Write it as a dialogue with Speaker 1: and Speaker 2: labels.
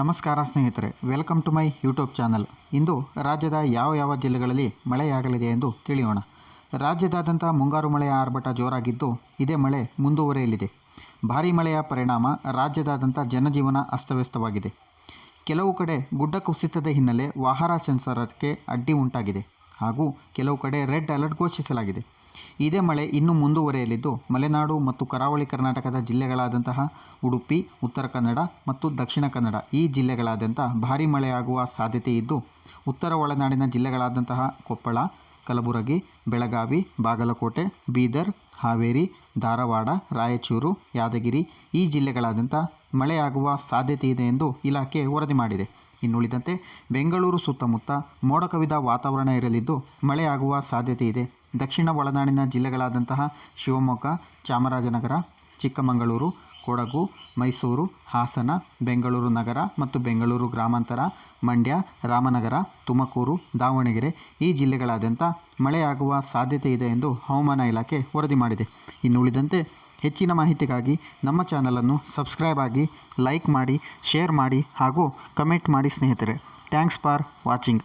Speaker 1: ನಮಸ್ಕಾರ ಸ್ನೇಹಿತರೆ, welcome to my YouTube channel. ಇಂದು ರಾಜ್ಯದ ಯಾವ ಯಾವ ಜಿಲ್ಲೆಗಳಲ್ಲಿ ಮಳೆಯಾಗಲಿದೆ ಎಂದು ತಿಳಿಯೋಣ. ರಾಜ್ಯದಾದ್ಯಂತ ಮುಂಗಾರು ಮಳೆಯ ಆರ್ಭಟ ಜೋರಾಗಿದ್ದು, ಇದೇ ಮಳೆ ಮುಂದುವರೆಯಲಿದೆ. ಭಾರೀ ಮಳೆಯ ಪರಿಣಾಮ ರಾಜ್ಯದಾದ್ಯಂತ ಜನಜೀವನ ಅಸ್ತವ್ಯಸ್ತವಾಗಿದೆ. ಕೆಲವು ಕಡೆ ಗುಡ್ಡ ಕುಸಿತದ ಹಿನ್ನೆಲೆ ವಾಹನ ಸಂಚಾರಕ್ಕೆ ಅಡ್ಡಿ ಉಂಟಾಗಿದೆ ಹಾಗೂ ಕೆಲವು ಕಡೆ ರೆಡ್ ಅಲರ್ಟ್ ಘೋಷಿಸಲಾಗಿದೆ. ಇದೇ ಮಳೆ ಇನ್ನೂ ಮುಂದುವರೆಯಲಿದ್ದು, ಮಲೆನಾಡು ಮತ್ತು ಕರಾವಳಿ ಕರ್ನಾಟಕದ ಜಿಲ್ಲೆಗಳಾದಂತಹ ಉಡುಪಿ, ಉತ್ತರ ಕನ್ನಡ ಮತ್ತು ದಕ್ಷಿಣ ಕನ್ನಡ ಈ ಜಿಲ್ಲೆಗಳಾದ್ಯಂತ ಭಾರೀ ಮಳೆಯಾಗುವ ಸಾಧ್ಯತೆ ಇದ್ದು, ಉತ್ತರ ಒಳನಾಡಿನ ಜಿಲ್ಲೆಗಳಾದಂತಹ ಕೊಪ್ಪಳ, ಕಲಬುರಗಿ, ಬೆಳಗಾವಿ, ಬಾಗಲಕೋಟೆ, ಬೀದರ್, ಹಾವೇರಿ, ಧಾರವಾಡ, ರಾಯಚೂರು, ಯಾದಗಿರಿ ಈ ಜಿಲ್ಲೆಗಳಾದ್ಯಂತ ಮಳೆಯಾಗುವ ಸಾಧ್ಯತೆ ಇದೆ ಎಂದು ಇಲಾಖೆ ವರದಿ ಮಾಡಿದೆ. ಇನ್ನುಳಿದಂತೆ ಬೆಂಗಳೂರು ಸುತ್ತಮುತ್ತ ಮೋಡ ಕವಿದ ವಾತಾವರಣ ಇರಲಿದ್ದು, ಮಳೆಯಾಗುವ ಸಾಧ್ಯತೆ ಇದೆ. ದಕ್ಷಿಣ ಒಳನಾಡಿನ ಜಿಲ್ಲೆಗಳಾದಂತಹ ಶಿವಮೊಗ್ಗ, ಚಾಮರಾಜನಗರ, ಚಿಕ್ಕಮಗಳೂರು, ಕೊಡಗು, ಮೈಸೂರು, ಹಾಸನ, ಬೆಂಗಳೂರು ನಗರ ಮತ್ತು ಬೆಂಗಳೂರು ಗ್ರಾಮಾಂತರ, ಮಂಡ್ಯ, ರಾಮನಗರ, ತುಮಕೂರು, ದಾವಣಗೆರೆ ಈ ಜಿಲ್ಲೆಗಳಾದ್ಯಂತ ಮಳೆಯಾಗುವ ಸಾಧ್ಯತೆ ಇದೆ ಎಂದು ಹವಾಮಾನ ಇಲಾಖೆ ವರದಿ ಮಾಡಿದೆ. ಇನ್ನು ಉಳಿದಂತೆ ಹೆಚ್ಚಿನ ಮಾಹಿತಿಗಾಗಿ ನಮ್ಮ ಚಾನಲನ್ನು ಸಬ್ಸ್ಕ್ರೈಬ್ ಆಗಿ ಲೈಕ್ ಮಾಡಿ, ಶೇರ್ ಮಾಡಿ ಹಾಗೂ ಕಮೆಂಟ್ ಮಾಡಿ ಸ್ನೇಹಿತರೆ. Thanks for watching.